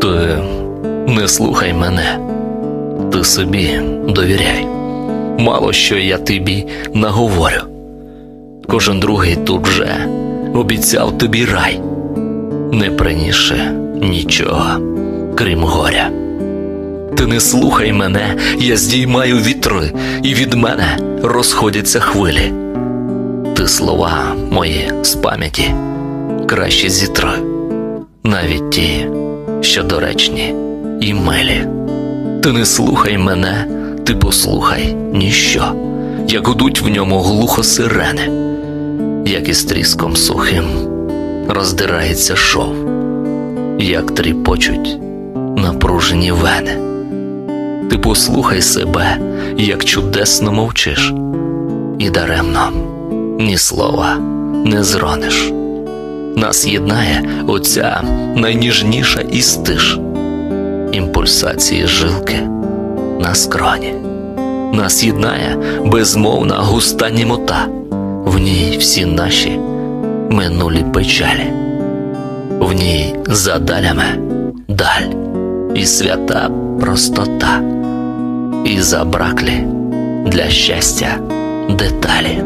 Ти не слухай мене, ти собі довіряй. Мало що я тобі наговорю. Кожен другий тут вже обіцяв тобі рай, не принісши нічого, крім горя. Ти не слухай мене, я здіймаю вітри, і від мене розходяться хвилі. Ти слова мої з пам'яті краще зітри, навіть ті, що доречні і милі. Ти не слухай мене, ти послухай ніщо, як гудуть в ньому глухо сирени, як із тріском сухим роздирається шов, як тріпочуть напружені вени. Ти послухай себе, як чудесно мовчиш, і даремно ні слова не зрониш. Нас єднає оця найніжніша із тиш, імпульсації жилки на скроні. Нас єднає безмовна густа німота, в ній всі наші минулі печалі, в ній за далями даль і свята простота, і забраклі для щастя деталі.